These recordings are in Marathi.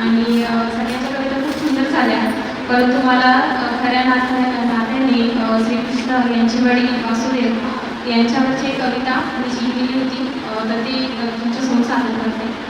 आणि सगळ्याच्या कविता खूप सुंदर झाल्या. परंतु मला खऱ्या नात्या नात्याने श्रीकृष्ण यांचे वडील वासुदेव यांच्यावरची कविता मी जी लिहिली होती तर ती तुमच्यासमोर सादर करते.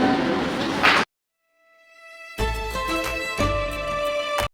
Thank you.